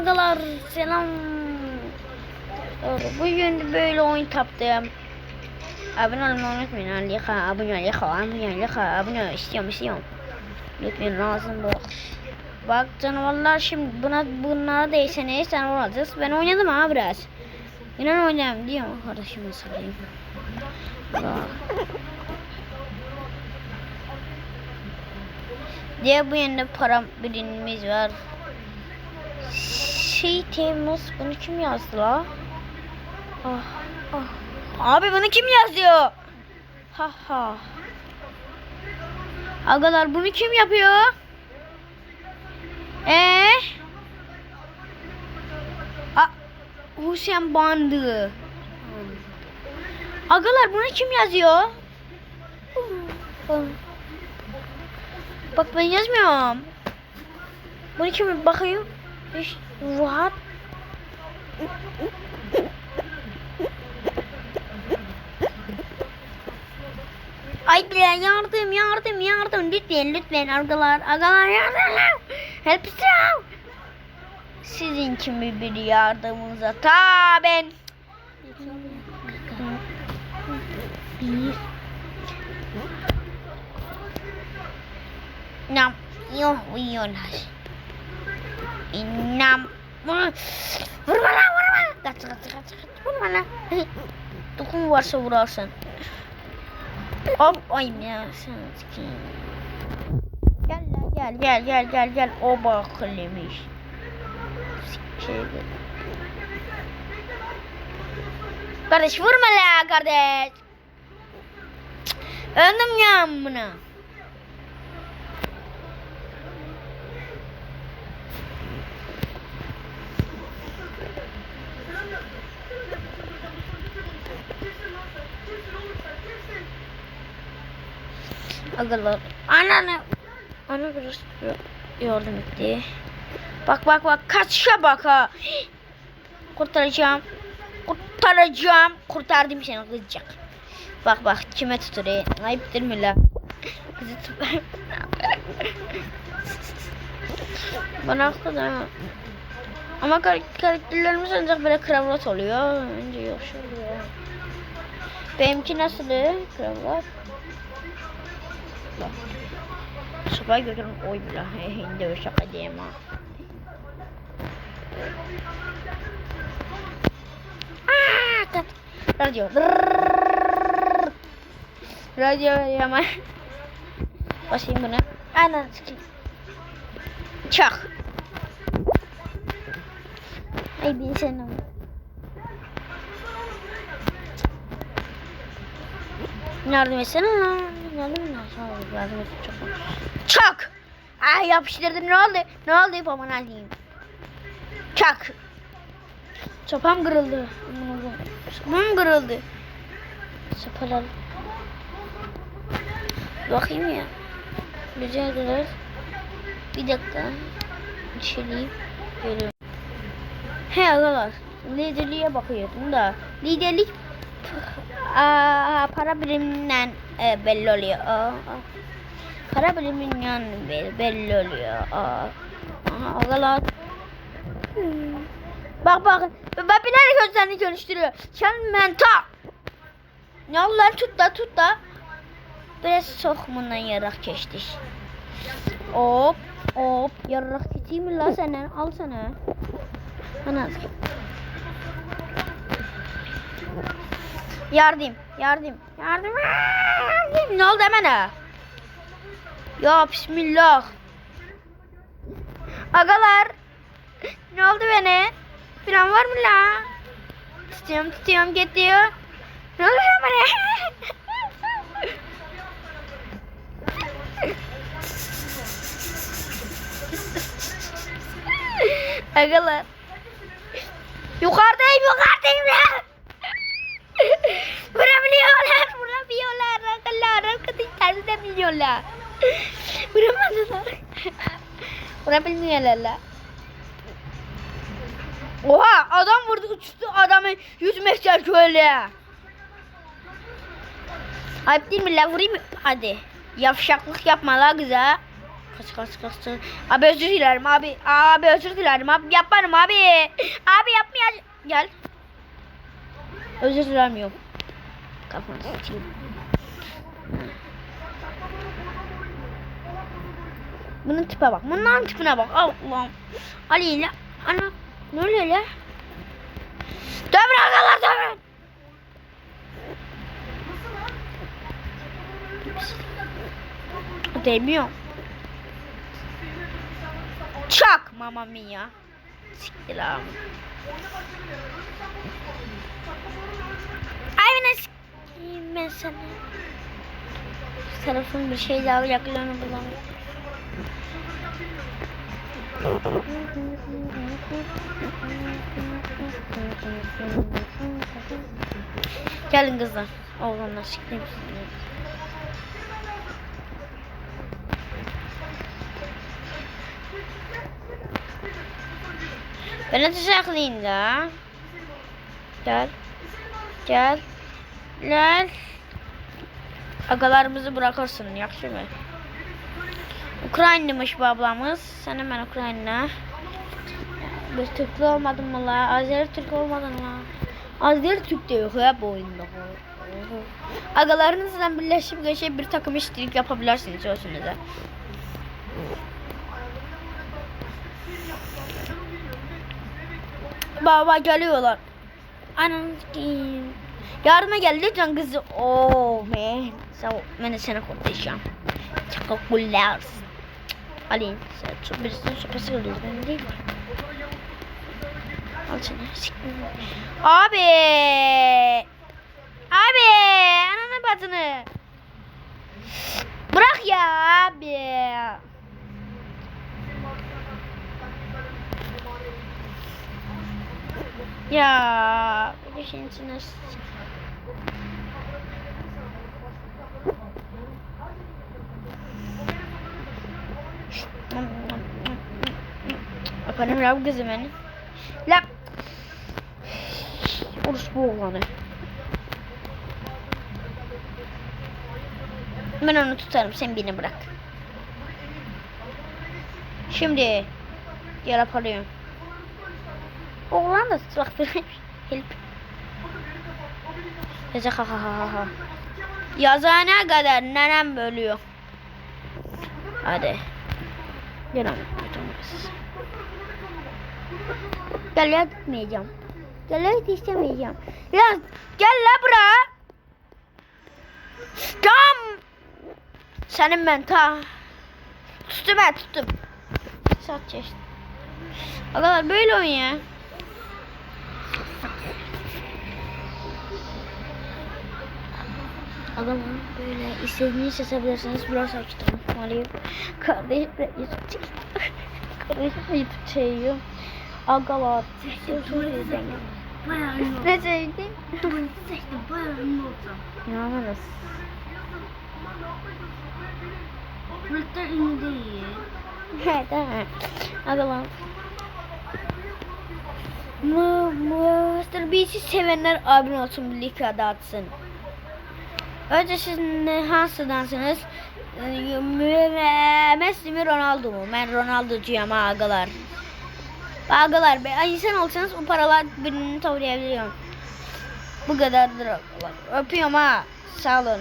agalar selam. Bugün böyle oyun taptım. Abone olmayı unutmayın. Ali Yaka, abone ol, Yaka, abone ol, Yaka, abone. İstiyorum, istiyorum. Lütfen lazım bu. Bak canavarlar şimdi buna bunlara değseniz canavar alacağız. Ben oynadım ha biraz. İnan oynayayım diyor arkadaşıma sorayım. Bak. Diye bu yönde para birimimiz var. Şey Temmuz bunu kim yazdı la? Ah, ah. Abi bunu kim yazıyor? Ha ha. Agalar bunu kim yapıyor? Ee? A Hüseyin Bandı. Agalar bunu kim yazıyor? Bak ben yazmıyorum. Bunu kim bakayım? İşte, what? Ay bile yardım yardım yardım lütfen lütfen agalar agalar yardım. Help out. Sizin kimi bir yardımınıza ta ben. Bir. Nam yok uyuyorlar. Nam. Vurma lan vurma. Kaç kaç kaç kaç. Vurma lan. Dokun varsa vurarsın. Hop ay ya sen. Gel lan gel gel gel gel gel o bakılmış. Sikeyim. Kardeş vurma la kardeş. Öldüm ya buna. Agalar. Anne Ana biraz yardım etti. Bak bak bak kaçışa bak ha. Kurtaracağım. Kurtaracağım. Kurtardım seni kızacak. Bak bak kime tutuyor. Ayıptır mı la? Kızı tut. Bana haklı da. Ama kar karakterlerimiz ancak böyle kravlat oluyor. Önce yok oluyor. Benimki nasıl kravlat? Bak. Sopayı götürün oy bile. Hindi şaka diyeyim ha. Aa, kat. Radyo. Radyo yaman. Basayım buna. Anan sikeyim. Çak. Ay bir sen ama. Yardım etsene lan. Yardım et. Sağ ol. Yardım et. Çok. Çak. Ay yapıştırdım. Ne oldu? Ne oldu? Yapamam alayım. Çak. Sopam kırıldı. Sopam kırıldı. Sopalar. Bakayım ya. Güzel güzel. Bir dakika. İçeriği görüyorum. He agalar. Liderliğe bakıyordum da. Liderlik aa, para biriminden e, belli oluyor. Aa, aa. Para biriminden be- belli oluyor. Aa. Aha, agalar. Hmm. Bak bak. Bak bilerek gözlerini görüştürüyor. Sen menta. Ne oldu lan tut da tut da. Biraz sokmundan yarak geçtik. Hop hop yarak geçeyim mi la senden al sana. Ana. Yardım yardım yardım. yardım. Ne oldu hemen? Ya bismillah. Agalar. Ne oldu bana? Plan var mı la? Tutuyorum tutuyorum gidiyor. Ne oluyor bana? Agalar. Yukarıdayım yukarıdayım ya. La. Oha adam vurdu uçtu adamı 100 metre şöyle. Ayıp değil mi la vurayım? Hadi. Yavşaklık yapma la kıza. kaç kaç kaç. Abi özür dilerim abi. Abi özür dilerim abi. Yaparım abi. Abi yapmayacağım. Gel. Özür dilemiyorum. Kafanı sıçayım. Bunun tipe bak. Bunların tipine bak. Allah'ım. Ali ile. Ana. Ne oluyor ya? Dövün arkadaşlar dövün. Değmiyor. Çak mamma mia. Siktir abi. Ay ben sikeyim ben sana. Tarafın bir şey daha yaklarını bulamıyorum. Gelin kızlar. Oğlanlar sikeyim sizi. Beni tuzaklayın da. Gel. Gel. Gel. Agalarımızı bırakırsın yakşı mı? Ukraynıymış bu ablamız. Sen hemen Ukrayna. Biz Türklü olmadın mı la? Azeri Türk olmadın mı? Azeri Türk de yok ya bu oyunda. Agalarınızla birleşip geçip bir takım işçilik yapabilirsiniz olsunuza. Baba geliyorlar. Anam. Yardıma gel lütfen kızı. Oh man. Ol. Ben de seni kurtaracağım. Teşekkürler. Alayım. Sen çok birisinin sopası kırıyor. Ben değil mi? Al seni. sikeyim. Abi. Abi. Ananı batını. Bırak ya abi. Ya bir şeyin içine Öperim lan kızım beni. Lan. Urus bu oğlanı. Ben onu tutarım sen beni bırak. Şimdi yarap alıyorum. Oğlan da bak help. Yaza ha ha ha ha. Yazana kadar nenem bölüyor. Hadi. Gel ama. Gel gitmeyeceğim. Gel istemeyeceğim. Ya gel la bura. Tam. Senin ben ta. Tuttum ben tuttum. Saat çeşit. Arkadaşlar böyle oyun ya. Adamı böyle istediğinizi seçebilirsiniz. Biraz açtım. Malıyım. Kardeşim de YouTube Kardeşim de YouTube çekiyor. Aga var. Bayağı ünlü Ne çektin? oldum. Seçtim bayağı ünlü olacağım. İnanılmaz. Burada ünlü değil. He tamam. Aga var. Mı, Mr. Beast'i sevenler abone olsun birlikte dağıtsın. Önce siz ne hansıdansınız? Ee, Messi mi Ronaldo mu? Ben Ronaldo'cuyum ha Agalar be insan olsanız o paralar birini tavlayabiliyorum. Bu kadardır agalar. Öpüyorum ha. Sağ olun.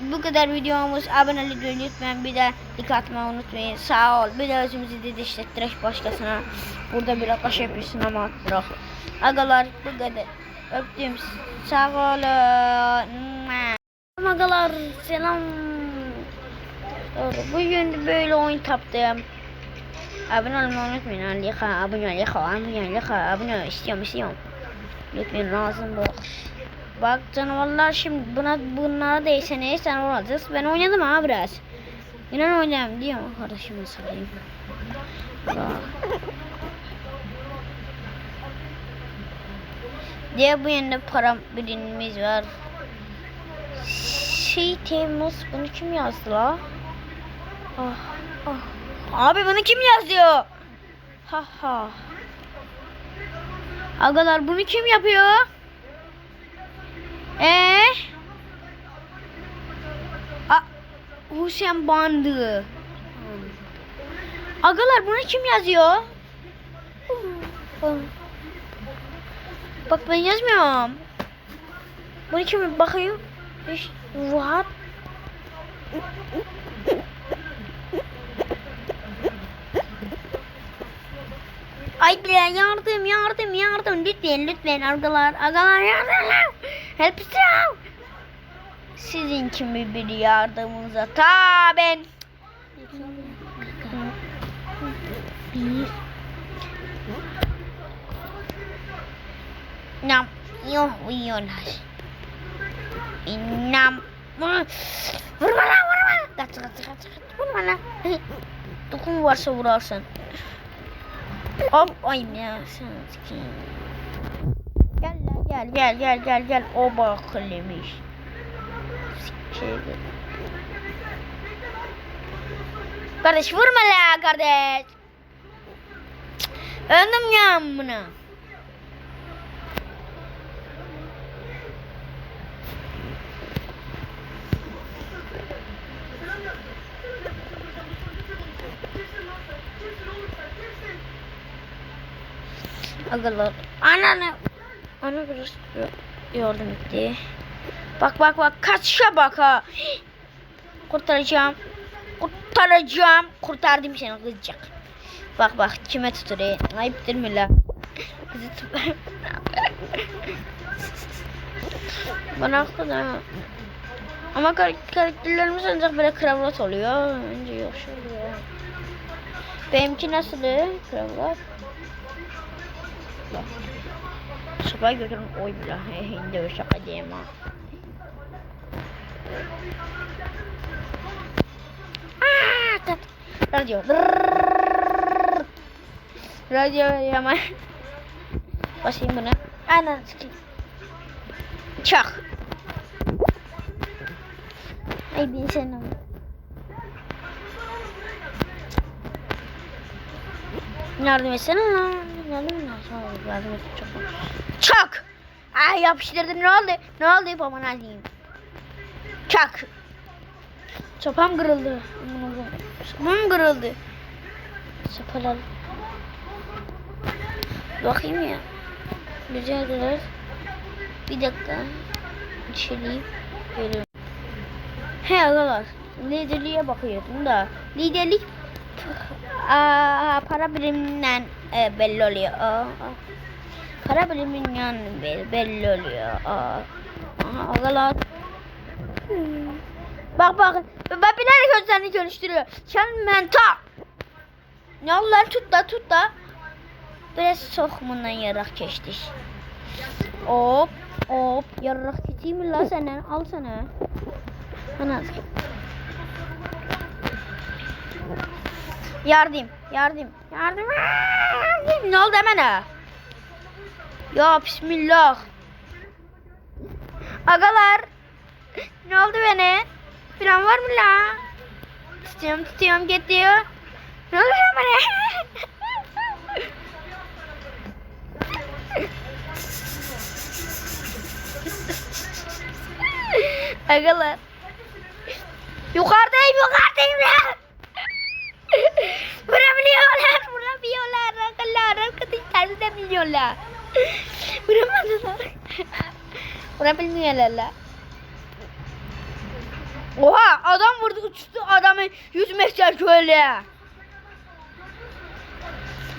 Bu kadar videomuz. Abone olmayı unutmayın. Bir de like atmayı unutmayın. Sağ ol. Bir de özümüzü didişlettirek başkasına. Burada bir akaş yapıyorsun ama bırak. Agalar bu kadar. Öptüm. Sağ olun. Agalar selam. Bugün böyle oyun taptım. Abone olmayı unutmayın. Like, abone ol, like, abone ol, like, abone. İstiyorum, istiyorum. Lütfen lazım bu. Bak canavarlar şimdi buna bunlara değseniz canavar alacağız. Ben oynadım ha biraz. İnan oynadım diyorum kardeşime sorayım. Bak. Diye bu yönde para birimimiz var. Şey Temmuz bunu kim yazdı la? Ah, ah. Abi bunu kim yazıyor? Ha ha. Agalar bunu kim yapıyor? Ee? A Hüseyin Bandı. Agalar bunu kim yazıyor? Bak ben yazmıyorum. Bunu kim? İşte, what? Ay bile yardım yardım yardım lütfen lütfen agalar agalar yardım out. Sizin kimi bir yardımınıza ta ben. Bir. Nam yok uyuyorlar. Nam. Vurma lan vurma. Kaç kaç kaç. Vurma lan. Dokun varsa vurarsın. Hop ay ya sen. Gel gel gel gel gel gel o bakılmış. Kardeş vurma la kardeş. Öldüm ya buna. Agalar. Ananı. Ana biraz yardım etti. Bak bak bak kaçışa bak ha. Kurtaracağım. Kurtaracağım. Kurtardım seni kızacak. Bak bak kime tutuyor. Ayıptır mı la? Kızı tut. Bana kadar. Ama kar karakterlerimiz ancak böyle kravlat oluyor. Önce yok oluyor. Benimki nasıl kravlat? Bak. Sopayı götürün oy bile. Hindi şaka diyeyim ha. Aa, tat. Radyo. Hemen. Basayım bunu. Aynen sikeyim. Çak. Ay bir sen ama. Yardım etsene lan. Sonra. Çok. Çak. Ay yapıştırdım ne oldu? Ne oldu baban diyeyim. Çak. Sopam kırıldı. Sopam kırıldı. Sopalar. Bakayım ya. Güzel güzel. Bir dakika. İçeriği görüyorum. He agalar. Liderliğe bakıyordum da. Liderlik aa, para biriminden e, belli oluyor. Aa, aa. Para biriminden belli, belli oluyor. Aa. Aha, agalar. Hmm. Bak bak. Bak bilerek gözlerini görüştürüyor. Sen mental. Ne lan tut da tut da. Biraz sokumundan yarak geçtik. Hop hop yarak geçeyim mi la senden al sana. Ana. Yardım yardım yardım yardım. Ne oldu hemen? Ya bismillah. Agalar. Ne oldu bana? Plan var mı la? Tutuyorum tutuyorum gidiyor. Ne oldu bana? Agalar. Yukarıdayım yukarıdayım lan. Vurabilmiyorlar la. Oha adam vurdu uçtu adamı 100 metre şöyle.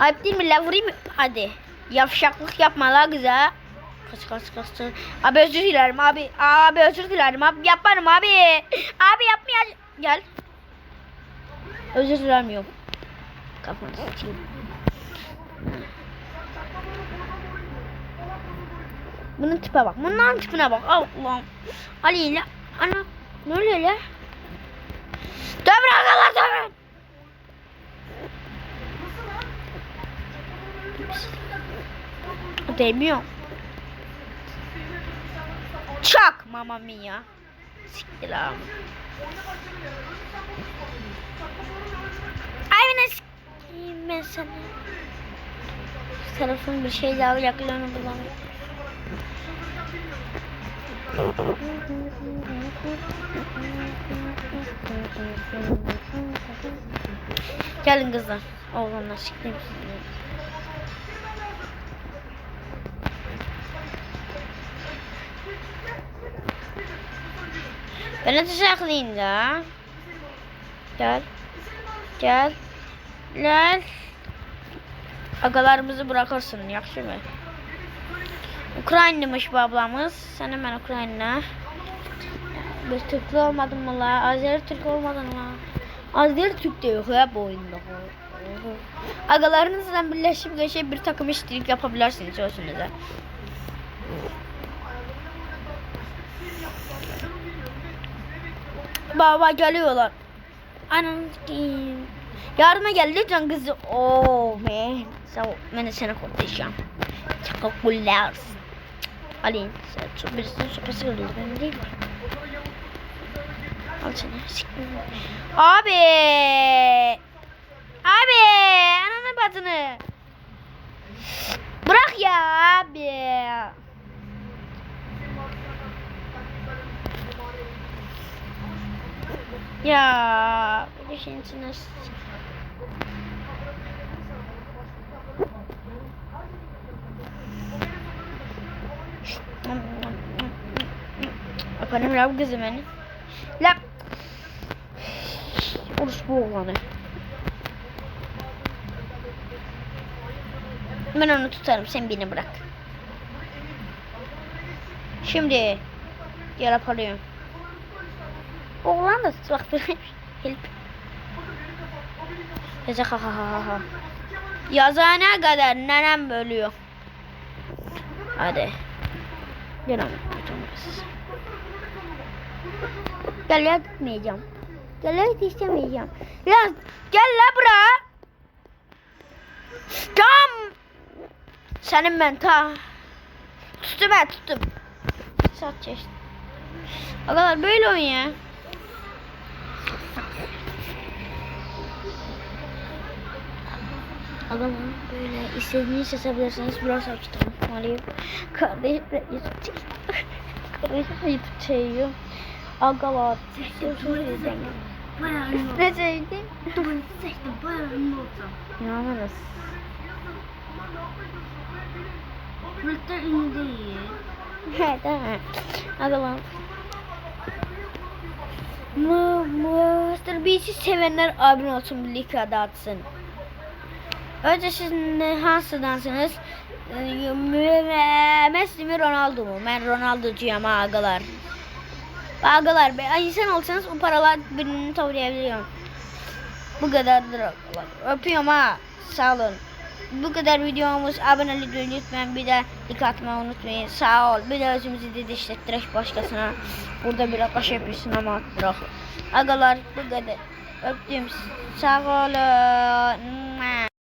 Ayıp değil mi la vurayım mı? Hadi. Yavşaklık yapma la kıza. Kaç kaç kaç. Abi özür dilerim abi. Abi özür dilerim abi. Yaparım abi. Abi yapmaya gel. Özür dilemiyorum. Kafanı sıçayım. Bunun tipe bak. Bunların tipine bak. Allah'ım. Ali ile ana ne oluyor la? Dövün agalar dövün. Demiyor. Çak mamma mia. Siktir lan. Ay ben sikeyim ben sana. Telefon bir şey daha yaklarını bulamıyorum. Gelin kızlar. Oğlanlar sikeyim sizi. Beni tuzaklayın da. Gel. Gel. Gel. Agalarımızı bırakırsın, yaxşı mı? Ukraynaymış bu ablamız. Sen hemen Ukrayna. Biz Türklü olmadın mı la? Azeri Türk olmadın mı? Azeri Türk de yok ya bu oyunda. Agalarınızla birleşip geçip bir takım işçilik yapabilirsiniz özünüze. Baba geliyorlar. Anam. Yardıma gel lütfen kızı. Oh man. Ol. Ben de seni kurtaracağım. Teşekkürler. Çok birisinin sopası kırıldı. Ben değil mi? Al seni. Siktir. Abi. Abi. Ananı batını. Bırak ya abi. Ya. Bir şeyin içine s- Öperim lan kızım beni. Lan. Oruç bu oğlanı. Ben onu tutarım sen beni bırak. Şimdi yarap alıyorum. Oğlan da tutmak Help. Yaza ha ha ha ha. Yazana kadar nenem bölüyor. Hadi. Gel ama. Gel ya gitmeyeceğim. Gel ya istemeyeceğim. Ya gel la bura. Tam. Senin ben ta. Tuttum ben tuttum. Saat çeşit. Arkadaşlar böyle oyun ya. Adamı böyle istediğiniz seçebilirsiniz. Biraz açtım. Maalesef. Kardeşim de YouTube Kardeşim de YouTube çekiyor. Agalar. Bayağı ünlü Ne olsam. sevdin? Bunu seçtim bayağı ünlü olsam. İnanırız. Bulutlar ünlü değil. He tamam. Agalar. Mr. Beast'i sevenler abone olsun birlikte adı atsın. Önce siz ne hansıdansınız? Ee, Messi mi Ronaldo mu? Ben Ronaldo'cuyum ha agalar. Agalar be insan olsanız o paralar birini toplayabiliyorum. Bu kadardır agalar. Öpüyorum ha. Sağ olun. Bu kadar videomuz. Abone olmayı lütfen bir de like atmayı unutmayın. Sağ ol. Bir de özümüzü didişlettirek başkasına. Burada bir akaş yapıyorsun ama bırak. Agalar bu kadar. Öptüm. Sağ olun.